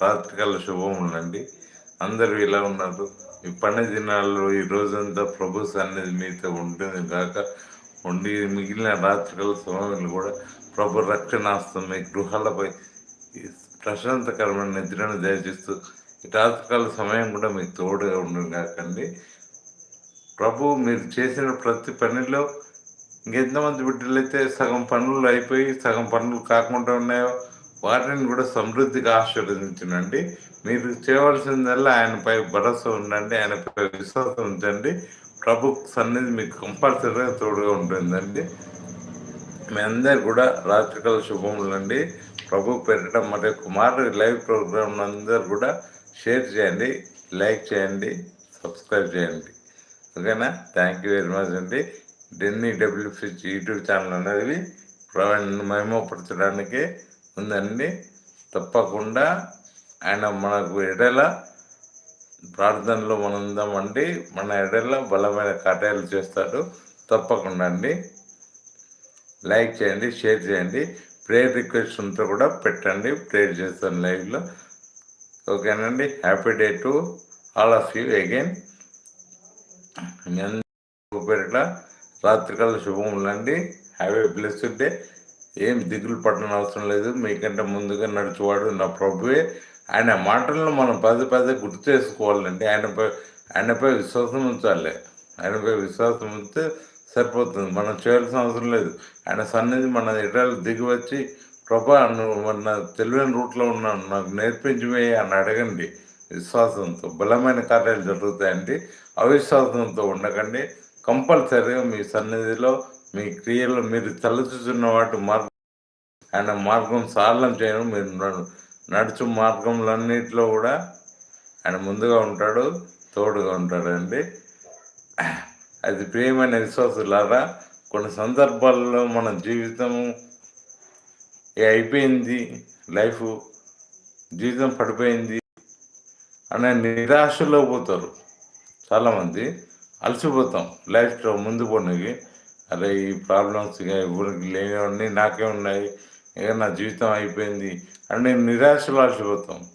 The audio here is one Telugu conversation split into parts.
రాత్రికాల శుభములండి అందరూ ఇలా ఉన్నారు. ఈ పండుగ దినాల్లో ఈ రోజంతా ప్రభు సన్నిధి మీతో ఉంటుంది కాక ఉండి మిగిలిన రాత్రికాల సమయంలో కూడా ప్రభు రక్షణాస్తం మీ గృహాలపై ప్రశాంతకరమైన నిద్రను దయచేస్తూ ఈ రాత్రికాల సమయం కూడా మీకు తోడుగా ఉండడం కాకండి ప్రభు మీరు చేసిన ప్రతి పనిలో ఇంకెంతమంది బిడ్డలైతే సగం పనులు అయిపోయి సగం పనులు కాకుండా ఉన్నాయో వాటిని కూడా సమృద్ధిగా ఆశీర్వదించండి. మీరు చేయవలసిందల్లా ఆయనపై భరోసా ఉండండి ఆయనపై విశ్వాసం ఉంచండి. ప్రభు సన్నిధి మీకు కంపల్సరీగా తోడుగా ఉంటుందండి. మీ అందరు కూడా రాత్రికాల శుభములండి ప్రభు పెట్టడం మరి కుమార్ లైవ్ ప్రోగ్రామ్ అందరు కూడా షేర్ చేయండి లైక్ చేయండి సబ్స్క్రైబ్ చేయండి. ఓకేనా? థ్యాంక్ యూ వెరీ మచ్ అండి. డెన్నీ డబ్ల్యూఫిచ్ యూట్యూబ్ ఛానల్ అనేది మహిమపరచడానికి ఉందండి. తప్పకుండా ఆయన మనకు ఎడల ప్రార్థనలో మనం ఉందామండి మన ఎడల బలమైన కార్యాలు చేస్తాడు. తప్పకుండా అండి. లైక్ చేయండి షేర్ చేయండి. ప్రేయర్ రిక్వెస్ట్ ఉంటే కూడా పెట్టండి. ప్రేయర్ చేస్తాను లైవ్లో. ఓకేనండి. Happy day to all of you again. పేరిట రాత్రికాల శుభములండి. Have a blessed day. ఏం దిగులు పట్టడం అవసరం లేదు. మీకంటే ముందుగా నడిచేవాడు నా ప్రభువే. ఆయన మాటలను మనం పదే పదే గుర్తు చేసుకోవాలండి. ఆయనపై ఆయనపై విశ్వాసం ఉంచాలి. ఆయనపై విశ్వాసం ఉంచితే సరిపోతుంది. మనం చేయాల్సిన అవసరం లేదు. ఆయన సన్నిధి మన ఇటాలు దిగి వచ్చి ప్రభా నువ్వు మన తెలివైన రూట్లో ఉన్నాను నాకు నేర్పించమే అని అడగండి. విశ్వాసంతో బలమైన కార్యాలు జరుగుతాయండి. అవిశ్వాసంతో ఉండకండి. కంపల్సరీగా మీ సన్నిధిలో మీ క్రియలు మీరు తలచుచున్న వాటి మార్గం ఆయన మార్గం సారళం చేయడం మీరు నడుచు మార్గంలన్నింటిలో కూడా ఆయన ముందుగా ఉంటాడు తోడుగా ఉంటాడండి. అది ప్రియమైన విశ్వాసులారా కొన్ని సందర్భాల్లో మన జీవితము అయిపోయింది లైఫ్ జీవితం పడిపోయింది అనే నిరాశలో పోతారు. చాలామంది అలసిపోతాం లైఫ్లో ముందు పోనీకి. అరే ఈ ప్రాబ్లమ్స్ ఎవరికి లేనివన్నీ నాకే ఉన్నాయి. ఇక నా జీవితం అయిపోయింది అని నేను నిరాశలో అలసిపోతాం.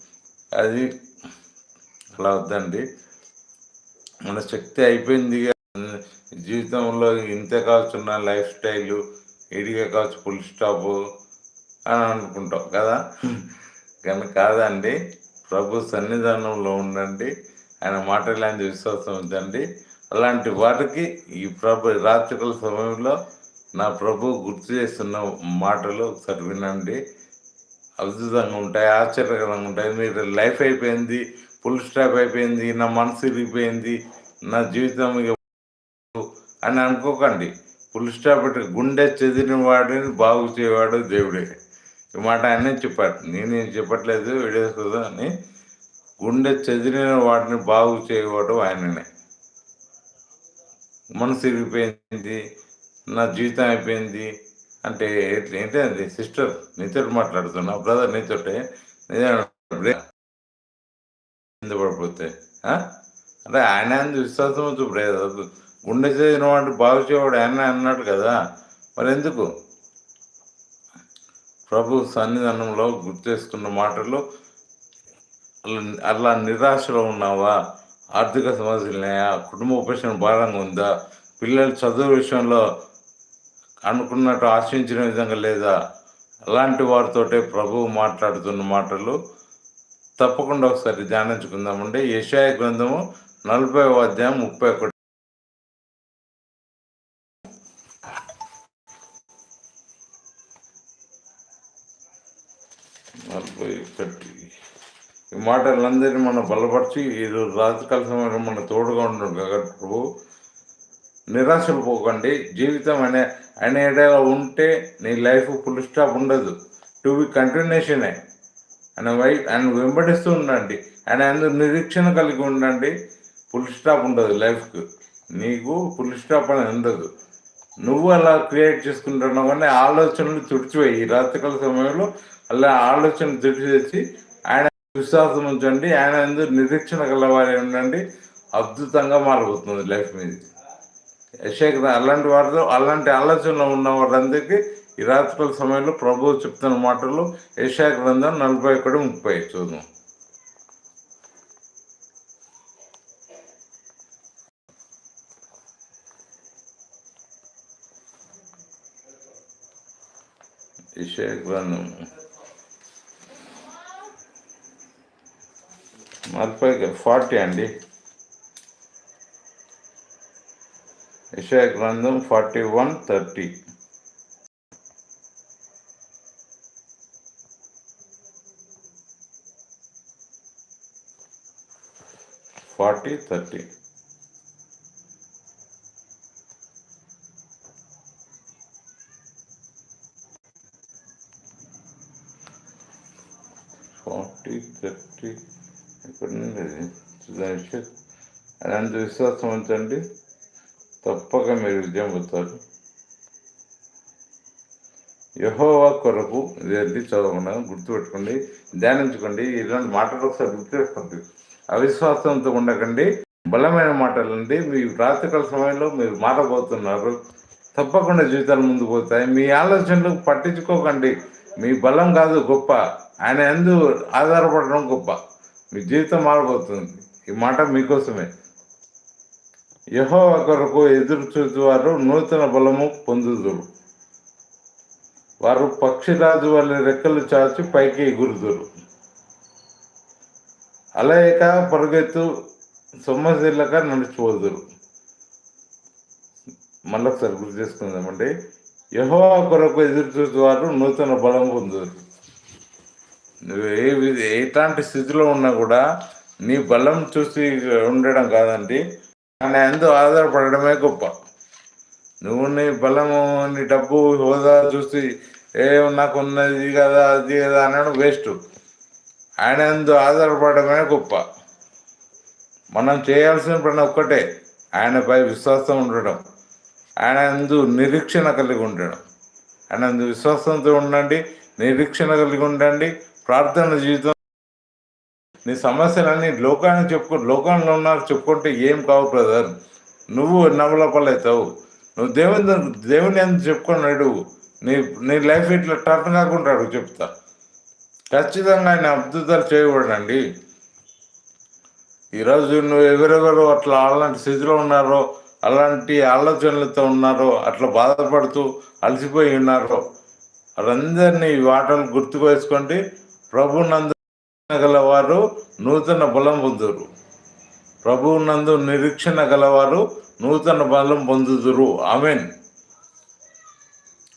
అది అలా వద్దండి. మన శక్తి అయిపోయింది జీవితంలో ఇంత కావచ్చున్న లైఫ్ స్టైలు ఇడిగా కావచ్చు ఫుల్ స్టాప్ అని అనుకుంటాం కదా. కానీ కాదండి. ప్రభు సన్నిధానంలో ఉండండి. ఆయన మాటలాంటి విశ్వాసం ఉందండి అలాంటి వాటికి ఈ ప్రభు రాత్రికల సమయంలో నా ప్రభు గుర్తు చేస్తున్న మాటలు ఒకసారి వినండి. అద్భుతంగా ఉంటాయి ఆశ్చర్యకరంగా ఉంటాయి. మీరు లైఫ్ అయిపోయింది ఫుల్ స్టాప్ అయిపోయింది నా మనసు ఇరిగిపోయింది నా జీవితం అని అనుకోకండి. ఫుల్ స్టాప్ గుండె చెదిరిన వాడిని బాగు చేయవాడు దేవుడే. ఈ మాట ఆయనే చెప్పాడు. నేనేం చెప్పట్లేదు వీడియోస్ అని గుండె చెదిరిన వాడిని బాగు చేయవాడు ఆయననే. మనసు విరిగిపోయింది నా జీవితం అయిపోయింది. అంటే ఏంటి అది? సిస్టర్ నీతో మాట్లాడుతున్నా బ్రదర్ నీతోటే. పడిపోతే అంటే ఆయన విశ్వాసం చూపుడు గుండె చేసిన వాడు బాగు చేయవాడు ఆయన అన్నాడు కదా. మరి ఎందుకు? ప్రభు సన్నిధానంలో గుర్తు చేసుకున్న మాటలు అలా నిరాశలో ఉన్నావా? ఆర్థిక సమస్యలు ఉన్నాయా కుటుంబ ఉపేక్షణ భారంగా ఉందా? పిల్లల చదువు విషయంలో అనుకున్నట్టు ఆశించిన విధంగా లేదా? అలాంటి వారితోటే ప్రభువు మాట్లాడుతున్న మాటలు తప్పకుండా ఒకసారి ధ్యానించుకుందామండి. యశాయ గ్రంథము నలభై అధ్యాయం ముప్పై ఒకటి నలభై ఒకటి ఈ మాటలందరినీ మనం బలపరిచి ఈరోజు రాజకాల సమయంలో మన తోడుగా ఉండడం కాబట్టి ప్రభు నిరాశలు పోకండి జీవితం అనే అనే ఏడాలో ఉంటే నీ లైఫ్ ఫుల్ స్టాప్ ఉండదు. టు బి కంటిన్యూషనే. ఆయన వై ఆయన వెంబడిస్తూ ఉండండి. ఆయన అందరూ నిరీక్షణ కలిగి ఉండండి. ఫుల్ స్టాప్ ఉండదు లైఫ్కి. నీకు ఫుల్ స్టాప్ అనేది ఉండదు. నువ్వు అలా క్రియేట్ చేసుకుంటున్నావు కానీ ఆలోచనలు తుడిచిపోయి ఈ రాత్రికాల సమయంలో అలా ఆలోచనలు తుడిచి తెచ్చి ఆయన విశ్వాసం ఉంచండి. ఆయన ఎందుకు నిరీక్షణ గలవారే ఉండండి. అద్భుతంగా మారిపోతుంది లైఫ్ మీద. యశేఖర్ అలాంటి వారితో అలాంటి ఆలోచనలో ఉన్న వారందరికీ ఈ రాత్రుల సమయంలో ప్రభువు చెప్తున్న మాటలు యశా గ్రంథం నలభై ఒకటి ముప్పై చూద్దాం యశా గ్రంథం. నలభై ఫార్టీ అండి యశా గ్రంథం forty one thirty forty thirty forty thirty ఇక్కడ నుండి చూడండి చూద్దాం అంత విశ్వాసం ఉంచండి తప్పక మీరు విజయం పొందుతారు. యహోవా కొరకు ఇది చదవకుండా గుర్తుపెట్టుకోండి ధ్యానించుకోండి ఇలాంటి మాటలు ఒకసారి గుర్తుపెట్టుకోండి. అవిశ్వాసంతో ఉండకండి బలమైన మాటలండి. మీ రాత్రికాల సమయంలో మీరు మారబోతున్నారు తప్పకుండా జీవితాలు ముందు పోతాయి. మీ ఆలోచనలు పట్టించుకోకండి. మీ బలం కాదు గొప్ప. ఆయన ఎందు ఆధారపడడం గొప్ప. మీ జీవితం మారబోతుంది. ఈ మాట మీకోసమే. యహో కొరకు ఎదురు చూసేవారు నూతన బలము పొందుదురు. వారు పక్షిరాజు వాళ్ళ రెక్కలు చాచి పైకి ఎగురుదురు. అలయక పరుగెత్తు సొమ్మశీలక నడిచిపోదురు. మళ్ళొకసారి గుర్తు చేసుకుందామండి. యహో కొరకు ఎదురు చూసేవారు నూతన బలం పొందుతారు నువ్వు ఏ ఎట్లాంటి స్థితిలో ఉన్నా కూడా నీ బలం చూసి ఉండడం కాదండి. ఆయన ఎందు ఆధారపడడమే గొప్ప. నువ్వు నీ బలము నీ డబ్బు హోదా చూసి ఏ నాకు ఉన్నది కదా అది కదా అనడం వేస్ట్. ఆయన ఎందు ఆధారపడమే గొప్ప. మనం చేయాల్సిన పని ఒక్కటే ఆయనపై విశ్వాసం ఉండడం. ఆయన ఎందు నిరీక్షణ కలిగి ఉండడం. ఆయన ఎందు విశ్వాసంతో ఉండండి నిరీక్షణ కలిగి ఉండండి. ప్రార్థన జీవితం. నీ సమస్యలన్నీ లోకానికి చెప్పుకో లోకంలో ఉన్నారు చెప్పుకుంటే ఏం కావు బ్రదర్. నువ్వు నవలపలవుతావు నువ్వు దేవుని దేవుని ఎంత చెప్పుకొని అడుగు నీ నీ లైఫ్ ఇట్లా టర్న్ కాకుండా అడుగు చెప్తా. ఖచ్చితంగా ఆయన అద్భుతాలు చేయకూడదండి ఈరోజు నువ్వు ఎవరెవరు అట్లా అలాంటి స్థితిలో ఉన్నారో అలాంటి ఆలోచనలతో ఉన్నారో అట్లా బాధపడుతూ అలసిపోయి ఉన్నారో వాళ్ళందరినీ వాటలు గుర్తుకు వేసుకోండి. ప్రభునందు గలవారు నూతన బలం పొందురు ప్రభునందు నిరీక్షణ గలవారు నూతన బలం పొందుదురు. ఆమెన్.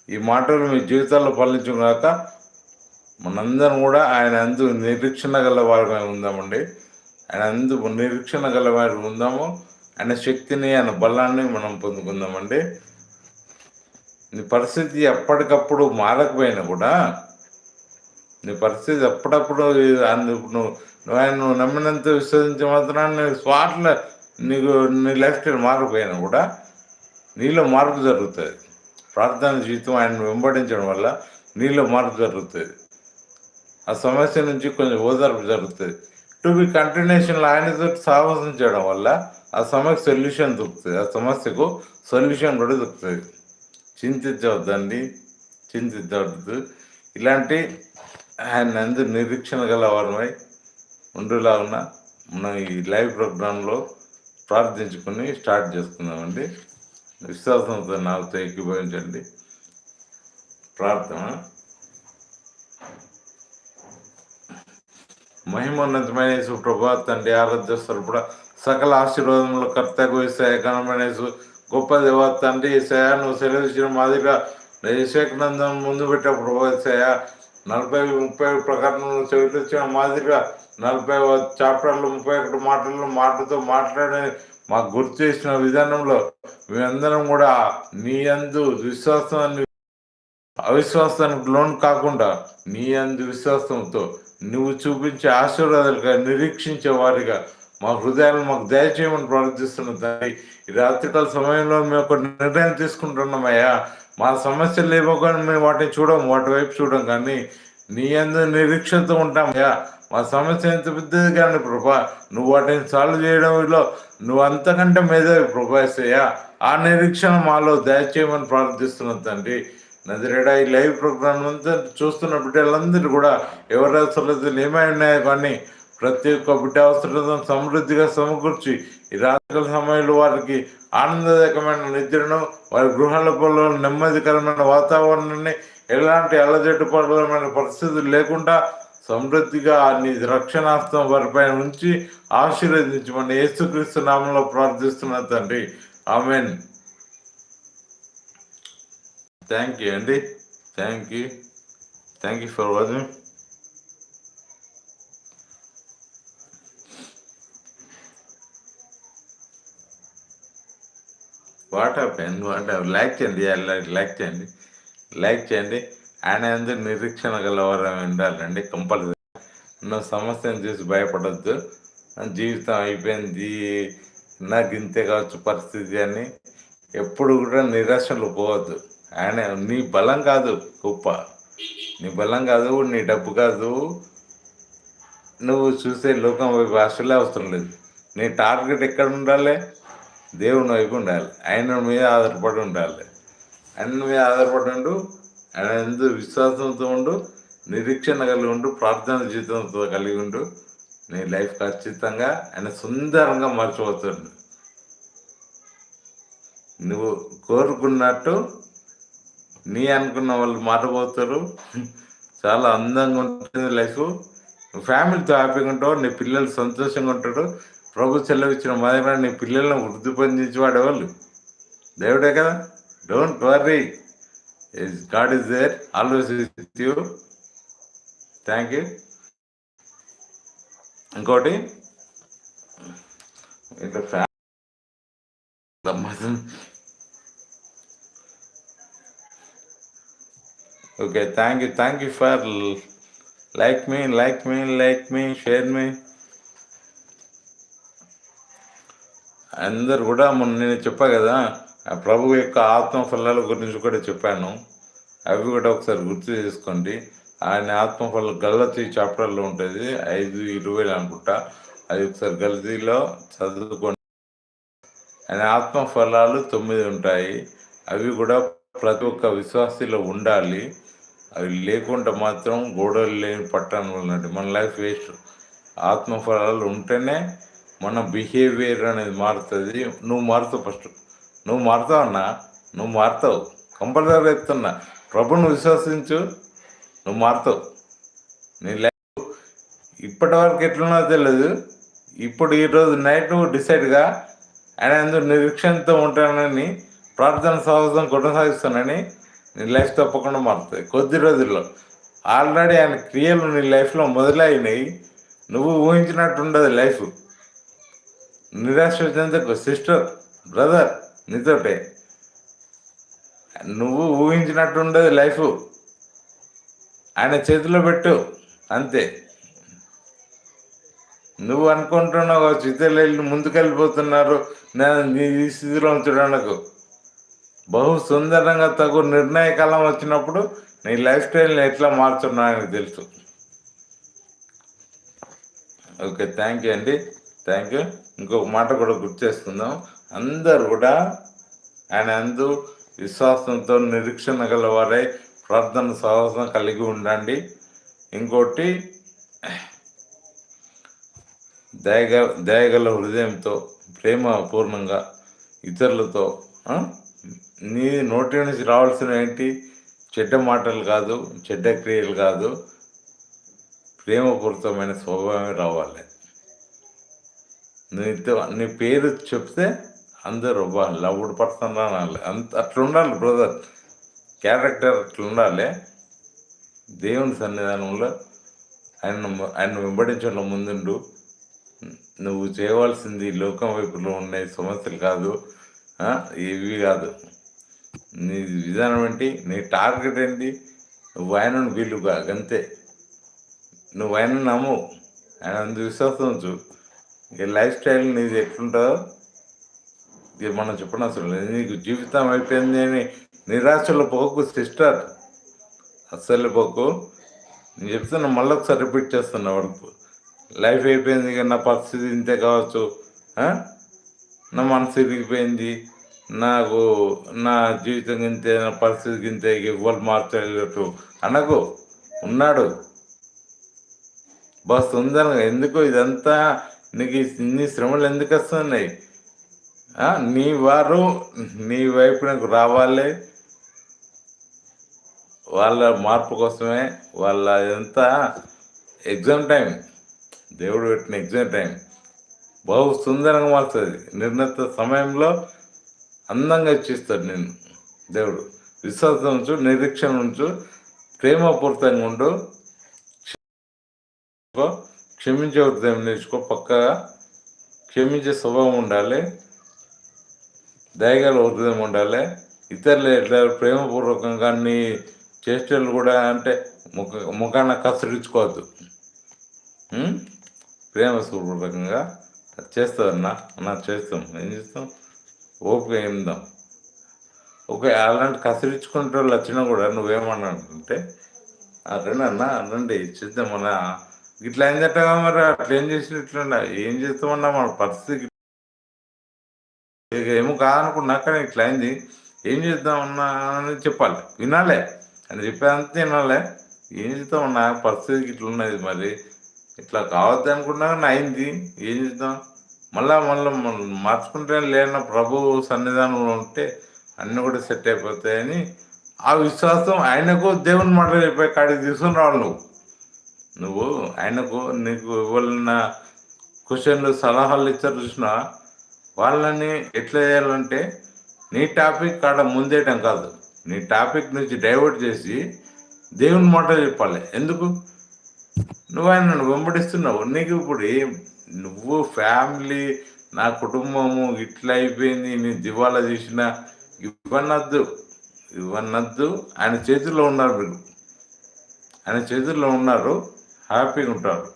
ఈ మాటలు మీ జీవితాల్లో ఫలించుగాక మనందరం కూడా ఆయన అందు నిరీక్షణ గల ఉందామండి. ఆయన అందు నిరీక్షణ గలవారు ఉందాము. ఆయన శక్తిని ఆయన బలాన్ని మనం పొందుకుందామండి. నీ పరిస్థితి ఎప్పటికప్పుడు మారకపోయినా కూడా నీ పరిస్థితి ఎప్పుడప్పుడు నువ్వు నువ్వు ఆయన నువ్వు నమ్మినంత విశ్వసించే మాత్రాన్ని స్పాట్లో నీకు నీ లైఫ్ స్టైల్ మారిపోయినా కూడా నీలో మార్పు జరుగుతుంది. ప్రార్థన జీవితం ఆయన వెంబడించడం వల్ల నీలో మార్పు జరుగుతుంది. ఆ సమస్య నుంచి కొంచెం ఓదార్పు జరుగుతుంది. టు బి కంటిన్యూషన్లో ఆయనతో సాహసం చేయడం వల్ల ఆ సమస్య సొల్యూషన్ దొరుకుతుంది. ఆ సమస్యకు సొల్యూషన్ కూడా దొరుకుతుంది. చింతించవద్దండి. చింతించవద్దు. ఇలాంటి ఆయన అందరు నిరీక్షణ గల వారమై ఉండేలాగున మనం ఈ లైవ్ ప్రోగ్రాంలో ప్రార్థించుకుని స్టార్ట్ చేసుకుందామండి. విశ్వాసంతో నాతో ఎక్కిపోయించండి ప్రార్థన. మహిమోన్నతమైన ప్రభా తండ్రి ఆరాధ్య కూడా సకల ఆశీర్వాదములు కర్తకు వేసాయ ఘనమైన గొప్ప దేవ తండ్రి వేసాయ నువ్వు సెలవిచ్చిన మాదిరిగా యశేఖనందం ముందు పెట్టే ప్రభా వేసాయ నలభై ముప్పై ప్రకటనలు చదివించిన మాదిరిగా నలభై చాప్టర్లు ముప్పై ఒకటి మాటలు మాటతో మాట్లాడని మాకు గుర్తు చేసిన విధానంలో మేమందరం కూడా నీ అందు విశ్వాసాన్ని అవిశ్వాసానికి లోన్ కాకుండా నీ అందు విశ్వాసంతో నువ్వు చూపించే ఆశీర్వాదాలుగా నిరీక్షించే వారిగా మా హృదయాలను మాకు దయచేయమని ప్రార్థిస్తున్న తండ్రి. ఈ రాత్రికాల సమయంలో మేము ఒక నిర్ణయం తీసుకుంటున్నామయ్యా మా సమస్యలు ఏమో కానీ మేము వాటిని చూడము వాటి వైపు చూడం కానీ నీ అందు నిరీక్షతో ఉంటామయ్యా మా సమస్య ఎంత పెద్దది కానీ ప్రభా. నువ్వు వాటిని సాల్వ్ చేయడంలో నువ్వు అంతకంటే మేధావి ప్రభాసయ్యా ఆ నిరీక్షణ మాలో దయచేయమని ప్రార్థిస్తున్నాం తండ్రి. నదిరేడా ఈ లైవ్ ప్రోగ్రామ్ అంతా చూస్తున్న బిడ్డలందరూ కూడా ఎవరి అసలు ఏమై ఉన్నాయో కానీ ప్రతి ఒక్క బిడ్డ అవసరం సమృద్ధిగా సమకూర్చి ఈ రాత్రి సమయంలో వారికి ఆనందదాయకమైన నిద్రను వారి గృహాల గృహాలలో నెమ్మదికరమైన వాతావరణాన్ని ఎలాంటి అలజట్టుపడమైన పరిస్థితులు లేకుండా సమృద్ధిగా నీ రక్షణాస్తం వారిపై ఉంచి ఆశీర్వదించమని యేసుక్రీస్తు నామంలో ప్రార్థిస్తున్నా తండ్రి. ఆమెన్. థ్యాంక్ యూ అండి. Thank you thank you for watching. What happen? What like చేయండి లైక్ చేయండి లైక్ చేయండి. ఆయన ఎందుకు నిరీక్షణ గలవారం ఉండాలండి కంపల్సరీ. నువ్వు సమస్యను చూసి భయపడద్దు. జీవితం అయిపోయింది నాకు ఇంతే కావచ్చు పరిస్థితి అని ఎప్పుడు కూడా నిరాశలు పోవద్దు. ఆయన నీ బలం కాదు గొప్ప. నీ బలం కాదు నీ డబ్బు కాదు. నువ్వు చూసే లోకం వైపు అసలే అవసరం లేదు నీ టార్గెట్ ఎక్కడ ఉండాలి? దేవుని వైపు ఉండాలి. ఆయన మీద ఆధారపడి ఉండాలి. ఆయన మీద ఆధారపడి ఉండు ఆయన ఎందు విశ్వాసంతో ఉండు నిరీక్షణ కలిగి ఉండు ప్రార్థన జీవితంతో కలిగి ఉండు. నీ లైఫ్ ఖచ్చితంగా ఆయన సుందరంగా మర్చిపోతుండు నువ్వు కోరుకున్నట్టు నీ అనుకున్న వాళ్ళు మారబోతారు. చాలా అందంగా ఉంటుంది లైఫ్. ఫ్యామిలీతో హ్యాపీగా ఉంటావు నీ పిల్లలు సంతోషంగా ఉంటాడు ప్రభు సెలవిచ్చిన మాదిరిగా నీ పిల్లలను వృద్ధి పొందించి వాడేవాళ్ళు దేవుడే కదా. Don't worry God is there always with you thank you ఇంకోటి. ఇట్లా ఫ్యా okay thank you thank you for like me like మీ లైక్ మీ షేర్ మీ అందరు కూడా మొన్న నేను చెప్పా కదా ఆ ప్రభు యొక్క ఆత్మ ఫలాల గురించి కూడా చెప్పాను. అవి కూడా ఒకసారి గుర్తు చేసుకోండి. ఆయన ఆత్మ ఫల గల్లతీ చాప్టర్లో ఉంటుంది. ఐదు ఇరవై అనుకుంటా. అది ఒకసారి గల్లతీలో చదువుకోండి. ఆయన ఆత్మ ఫలాలు తొమ్మిది ఉంటాయి. అవి కూడా ప్రతి ఒక్క విశ్వాసిలో ఉండాలి. అవి లేకుండా మాత్రం గోడలు లేని పట్టణం ఉన్నట్టు. మన లైఫ్ వేస్ట్. ఆత్మ ఫలాలు ఉంటేనే మన బిహేవియర్ అనేది మారుతుంది. నువ్వు మారుతావు ఫస్ట్ నువ్వు మారుతావు అన్నా నువ్వు మారుతావు. కంపల్సరీ చెప్తున్నా. ప్రభును విశ్వసించు నువ్వు మారుతావు. నీ లైఫ్ ఇప్పటి వరకు ఎట్లున్నా తెలియదు ఇప్పుడు ఈరోజు నైట్ డిసైడ్గా ఆయన ఎందుకు నిరీక్షణతో ఉంటానని ప్రార్థన సహజం కొనసాగిస్తానని నీ లైఫ్ తప్పకుండా మారుతుంది కొద్ది రోజుల్లో. ఆల్రెడీ ఆయన క్రియలు నీ లైఫ్లో మొదలైనవి నువ్వు ఊహించినట్టు ఉండదు లైఫ్ నిరాశ చెందకు సిస్టర్ బ్రదర్ నీతోటే. నువ్వు ఊహించినట్టు ఉండదు లైఫ్. ఆయన చేతిలో పెట్టు అంతే. నువ్వు అనుకుంటున్నావు చిత్తలు ముందుకెళ్ళిపోతున్నారు. నేను నీ స్థితిలో ఉంచడానికి బహు సుందరంగా తగు నిర్ణయ కాలం వచ్చినప్పుడు నీ లైఫ్ స్టైల్ని ఎట్లా మార్చున్నాయని తెలుసు. ఓకే థ్యాంక్ యూ అండి. థ్యాంక్ యూ ఇంకొక మాట కూడా గుర్తు చేసుకుందాం అందరు కూడా ఆయన అందు విశ్వాసంతో నిరీక్షణ గలవారై ప్రార్థన సాహసం కలిగి ఉండండి. ఇంకోటి దయగ దయగల హృదయంతో ప్రేమ పూర్ణంగా ఇతరులతో నీ నోటి నుంచి రావాల్సిన ఏంటి? చెడ్డ మాటలు కాదు చెడ్డ క్రియలు కాదు ప్రేమపూరితమైన స్వభావమే రావాలి. నీతో నీ పేరు చెప్తే అందరూ బా లవ్డ్ పర్సన్ అనాలి. అంత అట్లా ఉండాలి బ్రదర్. క్యారెక్టర్ అట్లా ఉండాలి దేవుని సన్నిధానంలో ఆయన ఆయన వెంబడించడం ముందుండు. నువ్వు చేయవలసింది లోకం వైపులో ఉండే సమస్యలు కాదు. ఇవి కాదు. నీ విధానం ఏంటి? నీ టార్గెట్ ఏంటి? నువ్వు ఆయనను వీలుగా అంతే. నువ్వు ఆయన నమ్ము ఆయన అందు విశ్వాసం చూ ఇక లైఫ్ స్టైల్ నీది ఎట్లుంటుందో ఇది మనం చెప్పండి అసలు నీకు జీవితం అయిపోయింది అని నిరాశలో పోకు సిస్టర్. అస్సలు పోకు. నేను చెప్తున్నా మళ్ళీ ఒకసారి రిపీట్ చేస్తున్నా వరకు. లైఫ్ అయిపోయింది ఇక నా పరిస్థితి ఇంతే కావచ్చు. నా మనసు ఇరిగిపోయింది. నాకు నా జీవితం గింతే నా పరిస్థితి గింతే ఇవ్వాలి మార్చలేదు అనకు. ఉన్నాడు. బస్ ఉందనగా ఎందుకు ఇదంతా నీకు ఇన్ని శ్రమలు ఎందుకు వస్తున్నాయి? నీ వారు నీ వైపునకు రావాలి. వాళ్ళ మార్పు కోసమే వాళ్ళ ఎంత ఎగ్జామ్ టైం. దేవుడు పెట్టిన ఎగ్జామ్ టైం. బహు సుందరంగా మారుతుంది నిర్ణీత సమయంలో అందంగా ఇచ్చిస్తాడు నేను దేవుడు విశ్వాసం ఉంచు నిరీక్షణ ఉంచు ప్రేమపూరితంగా ఉండు. క్షమించే హృదయం నేర్చుకో. పక్కగా క్షమించే స్వభావం ఉండాలి. దయగల హృదయం ఉండాలి. ఇతరులు ఎట్లా ప్రేమపూర్వకంగా నీ చేష్టలు కూడా అంటే ముఖ ముఖాన కసరించుకోవద్దు ప్రేమపూర్వకంగా చేస్తావన్నా నా చేస్తాం. ఏం చేస్తాం? ఓపిక ఏందాం ఓకే అలాంటి కసరించుకుంటే వాళ్ళు వచ్చినా కూడా నువ్వేమన్నా అంటే రండి రండి చేద్దాం మన ఇట్లా ఏం చేస్తావా మరి? అట్లా ఏం చేసిన ఇట్లా ఏం చేస్తామన్నా మన పరిస్థితి ఏమో కాదనుకున్నా కానీ ఇట్లా అయింది. ఏం చేద్దామన్నా అని చెప్పాలి. వినాలే. అని చెప్పేదంతా వినాలే. ఏం చేద్దామన్నా పరిస్థితికి ఇట్లా ఉన్నది మరి. ఇట్లా కావద్దు అనుకున్నా కానీ అయింది. ఏం చేద్దాం? మళ్ళా మళ్ళీ మార్చుకుంటే లేన ప్రభు సన్నిధానంలో ఉంటే అన్నీ కూడా సెట్ అయిపోతాయని ఆ విశ్వాసం ఆయనకు దేవుని మాట చెప్పే కాడికి తీసుకుని రావాలి నువ్వు. నువ్వు ఆయనకు నీకు ఇవ్వాలన్న క్వశ్చన్లు సలహాలు ఇచ్చారు చూసిన వాళ్ళని ఎట్లా చేయాలంటే నీ టాపిక్ కాడ ముందేయటం కాదు. నీ టాపిక్ నుంచి డైవర్ట్ చేసి దేవుని మాట చెప్పాలి. ఎందుకు? నువ్వు ఆయన వెంబడిస్తున్నావు. నీకు ఇప్పుడు నువ్వు ఫ్యామిలీ నా కుటుంబము ఇట్లా అయిపోయింది నేను దివాలా చేసిన ఇవ్వనద్దు. ఇవ్వనద్దు. ఆయన చేతుల్లో ఉన్నారు మీరు. ఆయన చేతుల్లో ఉన్నారు. హ్యాపీగా ఉంటారు.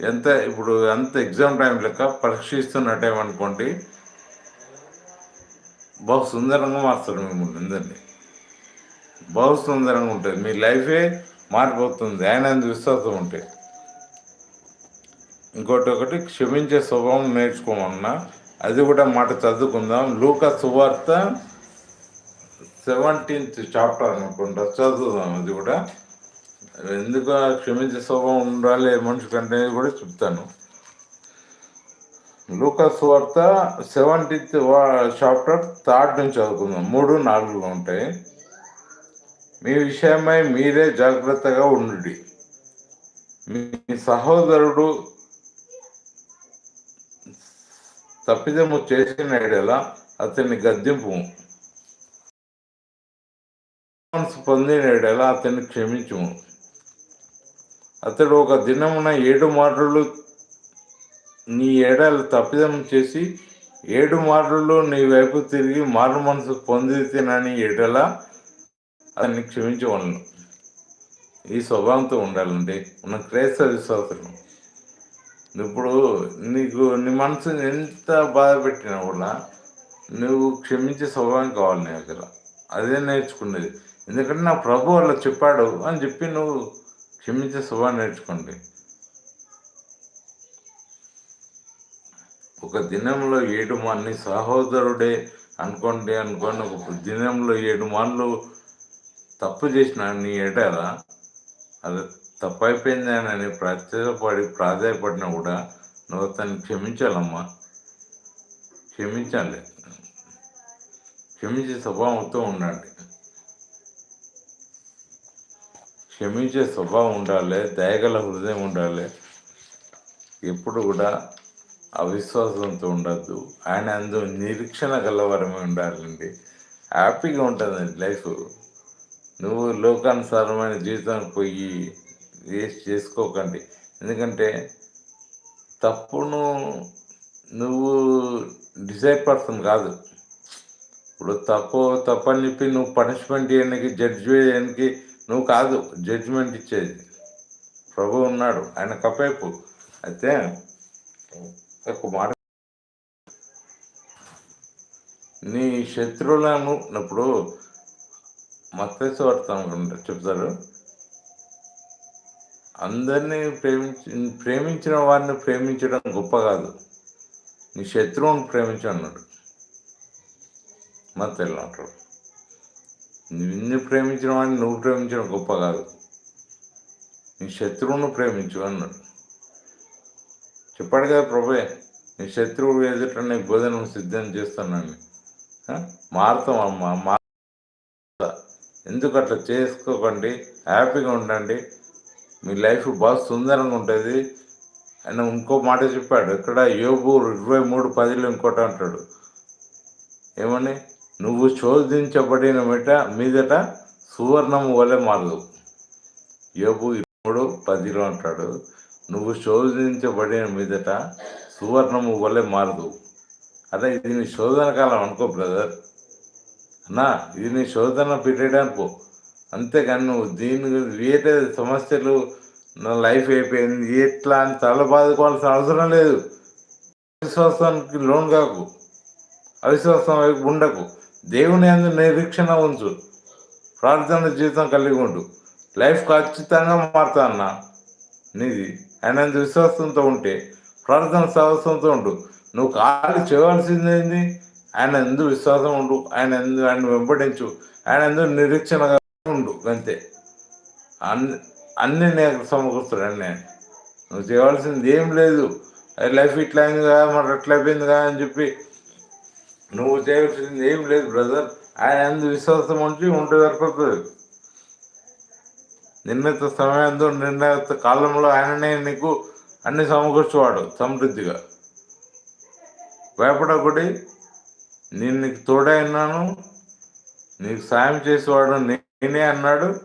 ఎంత ఇప్పుడు అంత ఎగ్జామ్ టైం లెక్క పరీక్షిస్తున్న టైం అనుకోండి బహు సుందరంగా మారుతారు మిమ్మల్ని అందరినీ. బహు సుందరంగా ఉంటుంది మీ లైఫే మారిపోతుంది. ఆయన విశ్వాసం ఉంటే. ఇంకోటి ఒకటి క్షమించే స్వభావం నేర్చుకోమన్నా అది కూడా మాట చదువుకుందాం. లూక సువార్త సెవెంటీన్త్ చాప్టర్ అనుకుంటా చదువుదాం అది కూడా. ఎందుకు క్షమించే స్వభావం ఉండాలి మనిషి కంటే కూడా చెప్తాను. లూకస్ వార్త సెవెంటీత్ చాప్టర్ థర్డ్ నుంచి చదువుకుందాం. మూడు నాలుగులో ఉంటాయి. మీ విషయమై మీరే జాగ్రత్తగా ఉండు మీ సహోదరుడు తప్పిదము చేసిన ఎడల అతన్ని గద్దెంపు పొందిన ఎలా అతన్ని క్షమించము. అతడు ఒక దినమున ఏడు మాటలు నీ ఏడాలు తప్పిదం చేసి ఏడు మాటలు నీ వైపు తిరిగి మారు మనసు పొందితేనని ఎడల అతన్ని క్షమించవలను ఈ స్వభావంతో ఉండాలండి. మన క్రైస్తవ విశ్వాసం ఇప్పుడు నీకు నీ మనసుని ఎంత బాధ పెట్టినా కూడా నువ్వు క్షమించే స్వభావం కావాలి నీ దగ్గర. అదే నేర్చుకునేది. ఎందుకంటే నా ప్రభు అలా చెప్పాడు అని చెప్పి నువ్వు క్షమించే స్వభావం నేర్చుకోండి. ఒక దినంలో ఏడు మార్ని సహోదరుడే అనుకోండి అనుకోండి ఒక దినంలో ఏడు మార్లు తప్పు చేసిన నీ ఏటారా అది తప్పైపోయింది అని ప్రత్యేకపడి ప్రాధాయపడినా కూడా నువ్వు అతన్ని క్షమించాలమ్మా. క్షమించాలి. క్షమించే స్వభావంతో ఉండండి. క్షమించే స్వభావం ఉండాలి దయగల హృదయం ఉండాలి. ఎప్పుడు కూడా అవిశ్వాసంతో ఉండద్దు. ఆయన అందు నిరీక్షణ గలవరమే ఉండాలండి. హ్యాపీగా ఉంటుందండి లైఫ్. నువ్వు లోకానుసారమైన జీవితానికి పోయి వేస్ట్ చేసుకోకండి. ఎందుకంటే తప్పును నువ్వు డిసైడ్ పర్సన్ కాదు. ఇప్పుడు తప్పు తప్పని చెప్పి నువ్వు పనిష్మెంట్ చేయడానికి జడ్జ్ చేయడానికి నువ్వు కాదు జడ్జిమెంట్ ఇచ్చేది. ప్రభు ఉన్నాడు ఆయన కప్పైపు అయితే ఒక మాట. నీ శత్రువులను ఇప్పుడు మత్స్యవర్తం అనుకుంటా చెప్తారు. అందరినీ ప్రేమించి ప్రేమించిన వారిని ప్రేమించడం గొప్ప కాదు. నీ శత్రువుని ప్రేమించు అన్నాడు మత్తెల్లో ఉంటాడు నిన్ను ప్రేమించిన వాడిని నువ్వు ప్రేమించడం గొప్ప కాదు. నీ శత్రువును ప్రేమించు అన్నాడు. చెప్పాడు కదా ప్రభే నీ శత్రువు ఎదుట నీ భోజనం సిద్ధం చేస్తున్నాను. మారుతాం అమ్మ మా ఎందుకు అట్లా చేసుకోకండి? హ్యాపీగా ఉండండి. మీ లైఫ్ బాగా సుందరంగా ఉంటుంది. ఆయన ఇంకో మాట చెప్పాడు ఇక్కడ యోగు ఇరవై మూడు పదిలో ఇంకోటి అంటాడు. ఏమని? నువ్వు శోధించబడిన మిట మీదట సువర్ణము వలె మారదు. యోబు మూడు పదిలో అంటాడు నువ్వు శోధించబడిన మీదట సువర్ణము వలె మారదు. అదే ఇది నీ శోధన కాలం అనుకో బ్రదర్. అన్నా ఇది నీ శోధన పీరియడ్ అనుకో అంతేకాని నువ్వు దీని వేరే సమస్యలు నా లైఫ్ అయిపోయింది ఎట్లా అని తల బాదుకోవాల్సిన అవసరం లేదు. అవిశ్వాసానికి లోన్ కాకు. అవిశ్వాసం వైపు ఉండకు. దేవుని అందు నిరీక్షణ ఉంచు. ప్రార్థన జీవితం కలిగి ఉండు. లైఫ్ ఖచ్చితంగా మారుతా అన్న. నీది ఆయన విశ్వాసంతో ఉంటే ప్రార్థన సాహసంతో ఉండు. నువ్వు కాలు చేయవలసింది ఏంది? ఆయన ఎందుకు విశ్వాసం ఉండు. ఆయన ఎందుకు ఆయన వెంబడించు. ఆయన ఎందుకు నిరీక్షణగా ఉండు. అంతే. అన్ని అన్ని నేను సమకూరుస్తాడు. అన్నీ. నువ్వు చేయవలసింది ఏం లేదు. లైఫ్ ఇట్లా అయింది కదా మరి అట్లా అయిపోయింది కదా అని చెప్పి నువ్వు చేయవలసింది ఏం లేదు బ్రదర్ ఆయన ఎందు విశ్వాసం ఉంచి ఉంటే సరిపోతుంది. నిర్ణీత సమయంతో నిర్ణయిత కాలంలో ఆయననే నీకు అన్ని సమకూర్చేవాడు సమృద్ధిగా. భయపడకూడి. నేను నీకు తోడే ఉన్నాను. నీకు సాయం చేసేవాడు నేనే అన్నాడు.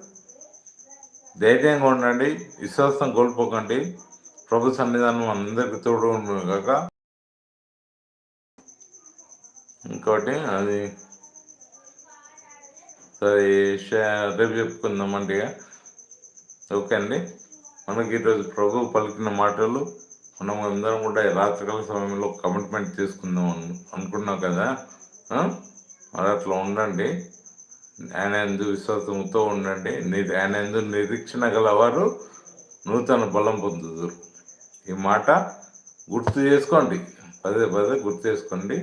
ధైర్యంగా ఉండండి విశ్వాసం కోల్పోకండి. ప్రభు సన్నిధానం అందరికి తోడు కాక ఇంకోటి అది సరే రేపు చెప్పుకుందామంటే ఓకే అండి. మనకి ఈరోజు ప్రభు పలికిన మాటలు మనం అందరం కూడా రాత్రికాల సమయంలో కమిట్మెంట్ తీసుకుందాం అనుకున్నాం కదా. మరి అట్లా ఉండండి. ఆయన ఎందు విశ్వాసంతో ఉండండి. ఆయన ఎందు నిరీక్షణ గలవారు నూతన బలం పొందుతారు ఈ మాట గుర్తు చేసుకోండి. పదే పదే గుర్తు చేసుకోండి.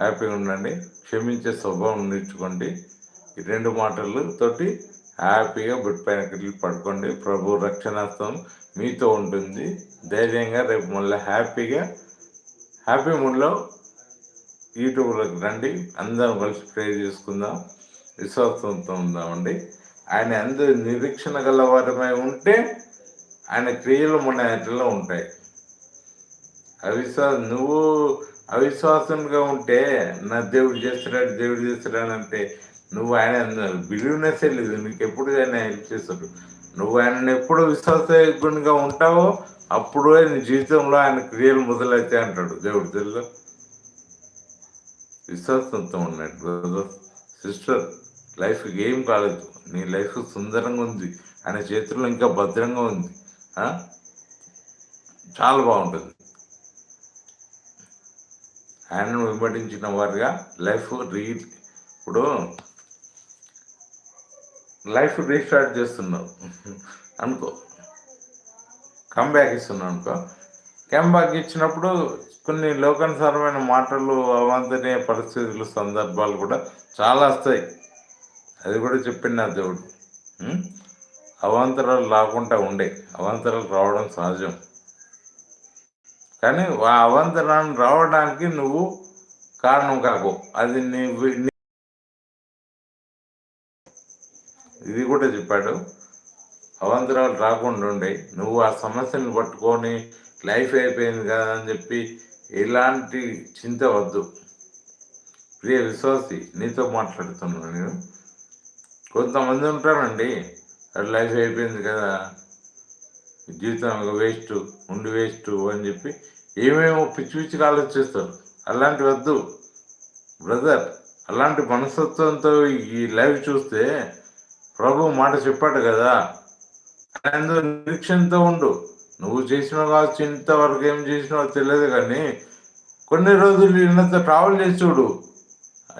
హ్యాపీగా ఉండండి క్షమించే స్వభావం నేర్చుకోండి. ఈ రెండు మాటలు తోటి హ్యాపీగా బుట్ పైన పడుకోండి. ప్రభు రక్షణాస్తం మీతో ఉంటుంది. ధైర్యంగా రేపు మళ్ళీ హ్యాపీగా హ్యాపీ మూడ్లో యూట్యూబ్లోకి రండి. అందరం కలిసి ప్రే చేసుకుందాం. విశ్వాసంతో ఉందామండి. ఆయన ఎంత నిరీక్షణ గలవారమై ఉంటే ఆయన క్రియలు మన ఇంట్లో ఉంటాయి. అవిశ్వాసం నువ్వు అవిశ్వాసంగా ఉంటే నా దేవుడు చేస్తున్నాడు దేవుడు చేస్తున్నాడు అంటే నువ్వు ఆయన బిలీవ్నెస్ లేదు నీకు ఎప్పుడు ఆయన హెల్ప్ చేస్తాడు? నువ్వు ఆయనను ఎప్పుడు విశ్వాసగుణంగా ఉంటావో అప్పుడు నీ జీవితంలో ఆయన క్రియలు మొదలైతే అంటాడు. దేవుడు తెలుసు? విశ్వాసంతో ఉన్నాడు బ్రదర్ సిస్టర్. లైఫ్ ఏం కాలేదు. నీ లైఫ్ సుందరంగా ఉంది. ఆయన చేతుల్లో ఇంకా భద్రంగా ఉంది. చాలా బాగుంటుంది. ఆయనను వెంబడించిన వారిగా లైఫ్ రీ ఇప్పుడు లైఫ్ రీస్టార్ట్ చేస్తున్నావు. అనుకో. కంబ్యాక్ ఇస్తున్నావు అనుకో. కంబ్యాక్ ఇచ్చినప్పుడు కొన్ని లోకానుసారమైన మాటలు అవంతనే పరిస్థితులు సందర్భాలు కూడా చాలా వస్తాయి. అది కూడా చెప్పింది నా దేవుడు. అవాంతరాలు రాకుండా ఉండే. అవాంతరాలు రావడం సహజం. కానీ ఆ అవంతరాన్ని రావడానికి నువ్వు కారణం కాకు. అది నీ ఇది కూడా చెప్పాడు. అవంతరాలు రాకుండా ఉండే నువ్వు ఆ సమస్యను పట్టుకొని లైఫ్ అయిపోయింది కదా అని చెప్పి ఎలాంటి చింత వద్దు. ప్రియ విశ్వాసి నీతో మాట్లాడుతున్నాను నేను. కొంతమంది ఉంటారండి అది లైఫ్ అయిపోయింది కదా. జీవితం వేస్ట్ ఉండి వేస్ట్ అని చెప్పి ఏమేమో పిచ్చి పిచ్చిగా ఆలోచిస్తారు అలాంటి వద్దు. బ్రదర్ అలాంటి మనస్తత్వంతో ఈ లైవ్ చూస్తే ప్రభు మాట చెప్పాడు కదా. అందులో నిరీక్షణతో ఉండు. నువ్వు చేసినావు కావచ్చు ఇంతవరకు ఏం చేసినావో తెలియదు కానీ కొన్ని రోజులు ఇన్నంత ట్రావెల్ చేసి చూడు.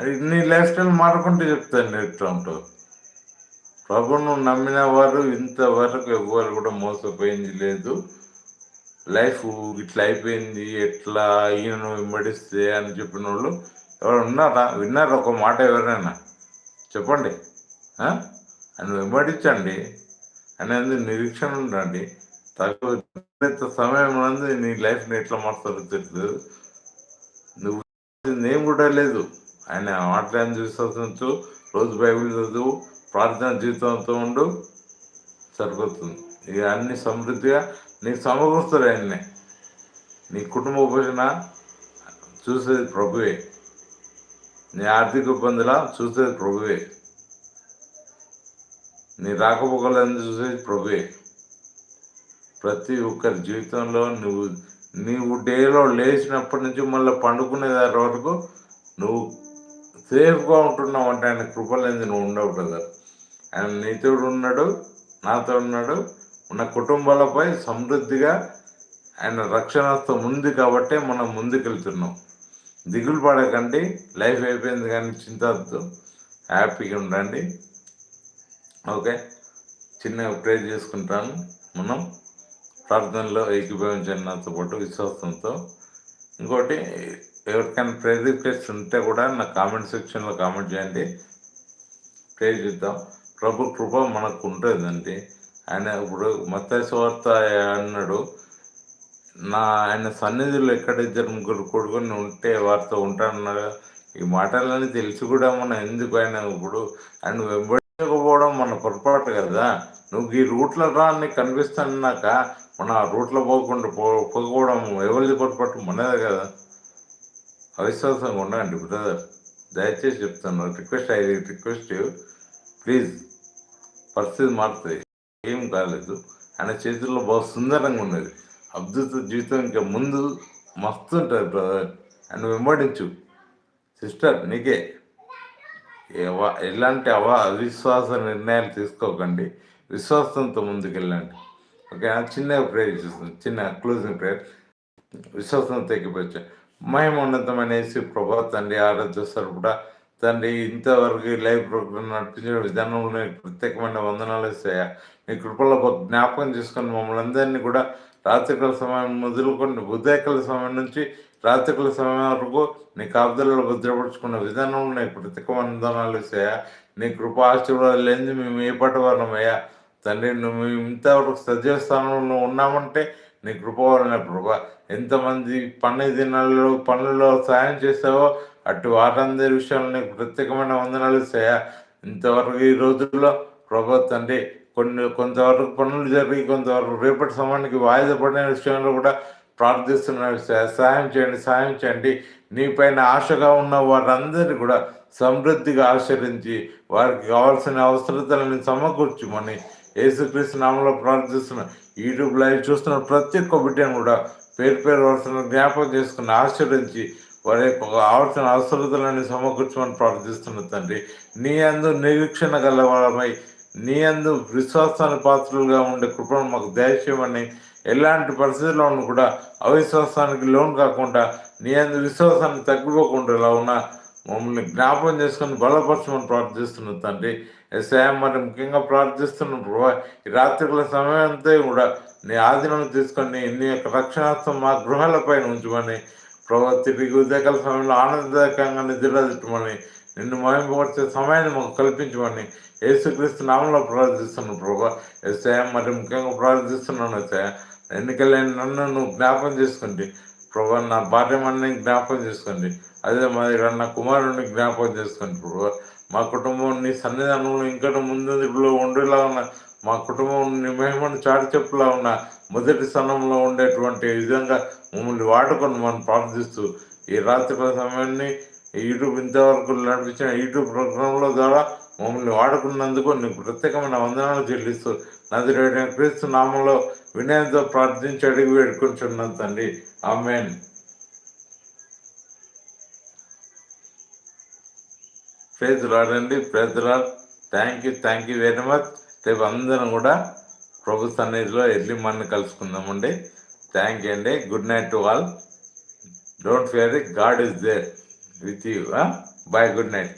నీ లైఫ్ స్టైల్ మారుకుంటే చెప్తాను ఎట్లా ప్రభును నమ్మిన వారు ఇంతవరకు ఎవ్వరు కూడా మోసపోయింది లేదు. లైఫ్ ఇట్లా అయిపోయింది ఎట్లా ఈయనను వెంబడిస్తే అని చెప్పిన వాళ్ళు ఎవరు ఉన్నారా? విన్నారా ఒక మాట ఎవరైనా? చెప్పండి. అని వెంబడించండి. అనేది నిరీక్షణ ఉండండి. తక్కువ సమయం నందు నీ లైఫ్ని ఎట్లా మారుతారో తెలియదు నువ్వు ఏం కూడా లేదు. ఆయన మాట్లాడిన విశ్వాసంతో రోజు బైబిల్ చదువు ప్రార్థన జీవితంతో ఉండు సరిపోతుంది. ఇక అన్ని సమృద్ధిగా నీకు సమకూరుస్తారు ఆయన్ని. నీ కుటుంబ పోషణ చూసేది ప్రభువే. నీ ఆర్థిక ఇబ్బందుల చూసేది ప్రభువే. నీ రాకపోకలని చూసేది ప్రభువే. ప్రతి ఒక్కరి జీవితంలో నువ్వు నీవు డేలో లేచినప్పటి నుంచి మళ్ళీ పండుకునే దాని వరకు నువ్వు సేఫ్గా ఉంటున్నావు అంటే ఆయన కృపలేంది నువ్వు ఉండవు బ్రదర్. ఆయన నీతుడు ఉన్నాడు నాతో ఉన్నాడు. మన కుటుంబాలపై సమృద్ధిగా ఆయన రక్షణతో ఉంది కాబట్టే మనం ముందుకెళ్తున్నాం. దిగులు పడకండి లైఫ్ అయిపోయింది కానీ చింతద్దు. హ్యాపీగా ఉండండి. ఓకే? చిన్నగా ప్రే చేసుకుంటాను. మనం ప్రార్థనలో ఏకీభవించండి నాతో పాటు విశ్వాసంతో. ఇంకోటి ఎవరికైనా ప్రేర్ రిక్వెస్ట్ ఉంటే కూడా నా కామెంట్ సెక్షన్లో కామెంట్ చేయండి. ప్రే చేద్దాం. ప్రభు కృప మనకు ఉంటుందండి ఆయన ఇప్పుడు మత్స్య అన్నాడు. నా ఆయన సన్నిధిలో ఎక్కడ ఇద్దరు ముగ్గురు కొడుకుని ఉంటే వారితో ఉంటానన్నాడు ఈ మాటలన్నీ తెలిసి కూడా మనం ఎందుకు ఆయన ఇప్పుడు ఆయన వెంబడించకపోవడం మన పొరపాటు కదా. నువ్వు ఈ రూట్లో రా అని కనిపిస్తాన్నాక మన ఆ రూట్లో పోకుండా పో పోకపోవడం ఎవరిది పొరపాటు? మనదే కదా. అవిశ్వాసంగా ఉండండి బ్రదర్. దయచేసి చెప్తాను రిక్వెస్ట్ ఐ రిక్వెస్ట్ ప్లీజ్. పరిస్థితి మారుతుంది. ఏం కాలేదు. ఆయన చేతుల్లో బాగా సుందరంగా ఉన్నది. అద్భుత జీవితం ఇంకా ముందు మస్తు ఉంటుంది బ్రదర్ ఆయన వెంబడించు. సిస్టర్ నీకే. ఎలాంటి అవ అవిశ్వాస నిర్ణయాలు తీసుకోకండి. విశ్వాసంతో ముందుకెళ్ళండి. ఓకే చిన్న ప్రేయర్ చేస్తుంది చిన్న క్లోజింగ్ ప్రేయర్ విశ్వాసంతో ఎక్కిపోవచ్చు మహిమోన్నతమైన యేసు ప్రభా తండ్రి ఆరాధ్య సరుపుడ తండ్రి ఇంతవరకు లైవ్ ప్రోగ్రామ్ నడిపించిన విధానంలో ప్రత్యేకమైన వందనాలు ఇస్తాయా నీ కృపలో జ్ఞాపకం చేసుకొని మమ్మల్ని అందరినీ కూడా రాత్రికాల సమయం మొదలుకొని ఉదయకాల సమయం నుంచి రాత్రికాల సమయం వరకు నీ కాపుదలలో భద్రపరుచుకున్న విధానంలో నీకు ప్రత్యేకమైన వందనాలు ఇస్తాయా నీ కృప ఆశీర్వాదాలు లేని మేము ఏ పట్ట వారమయ్యా తండ్రి నువ్వు ఇంతవరకు సజీవ స్థానంలో ఉన్నామంటే నీ కృప వలన ప్రభా ఎంతమంది పన్ను దినాల్లో పనుల్లో సాయం చేసావో అటు వారందరి విషయంలో ప్రత్యేకమైన వందనాలు ఇస్తాయా ఇంతవరకు ఈ రోజుల్లో ప్రభుత్వం తండ్రి కొన్ని కొంతవరకు పనులు జరిగి కొంతవరకు రేపటి సమయానికి వాయిదా పడిన విషయంలో కూడా ప్రార్థిస్తున్న సాయం చేయండి సాయం చేయండి. నీపైన ఆశగా ఉన్న వారందరినీ కూడా సమృద్ధిగా ఆచరించి వారికి కావాల్సిన అవసరతలను సమకూర్చుమని యేసుక్రీస్తు నామంలో ప్రార్థిస్తున్న యూట్యూబ్ లైవ్ చూస్తున్న ప్రతి ఒక్క బిడ్డను కూడా పేరు పేరు వరుసను జ్ఞాపకం చేసుకుని ఆచరించి వారి యొక్క కావాల్సిన అవసరతలను సమకూర్చమని ప్రార్థిస్తున్న తండ్రి నీ అందు నిరీక్షణ గలవారమై నీ అందు విశ్వాసాన్ని పాత్రలుగా ఉండే కృపను మాకు దయచేయమని ఎలాంటి పరిస్థితుల్లోనూ కూడా అవిశ్వాసానికి లోన్ కాకుండా నీ అందు విశ్వాసాన్ని తగ్గిపోకుండా ఉన్న మమ్మల్ని జ్ఞాపం చేసుకుని బలపరచమని ప్రార్థిస్తున్న తండ్రి. ఎస్ఐఎం మరి ముఖ్యంగా ప్రార్థిస్తున్న ఈ రాత్రికుల సమయం అంతా కూడా నీ ఆధీనం తీసుకొని నీ యొక్క రక్షణార్థం మా గృహాలపైన ఉంచమని ప్రభా తిరిగి ఉదయకాల సమయంలో ఆనందదాయకంగా నిద్రదిట్టమని నిన్ను మహిమపరిచే సమయాన్ని మాకు కల్పించమని యేసుక్రీస్తు నామంలో ప్రార్థిస్తున్నాను ప్రభా. ఎస్ఐ మరి ముఖ్యంగా ప్రార్థిస్తున్నాను ఎస్ఐ ఎన్నికలేని నన్ను నువ్వు జ్ఞాపం చేసుకుంటే ప్రభా నా భార్యమని జ్ఞాపం చేసుకోండి అదే మరి నా కుమారుడిని జ్ఞాపకం చేసుకోండి ప్రభా మా కుటుంబం నీ సన్నిధానంలో ఇంకా ముందు ఉండేలా ఉన్న మా కుటుంబం నీ మహిమను చాటి చెప్పులా ఉన్న మొదటి స్థానంలో ఉండేటువంటి విధంగా మమ్మల్ని వాడుకొని మనం ప్రార్థిస్తూ ఈ రాత్రి సమయాన్ని యూట్యూబ్ ఇంతవరకు నడిపించిన యూట్యూబ్ ప్రోగ్రాంల ద్వారా మమ్మల్ని వాడుకున్నందుకు నీకు ప్రత్యేకమైన వందనాలు చెల్లిస్తూ నది క్రీస్తు నామంలో వినయంతో ప్రార్థించి అడిగి వేడుకుంటున్నాను తండ్రి. Amen. Praise రాడండి praise lord thank you thank you very much రేపు అందరం కూడా ప్రభు సన్నిధిలో ఎర్లీ మార్నింగ్ కలుసుకుందామండి. థ్యాంక్ యూ అండి. Good night to all don't fear God is there with you bye good night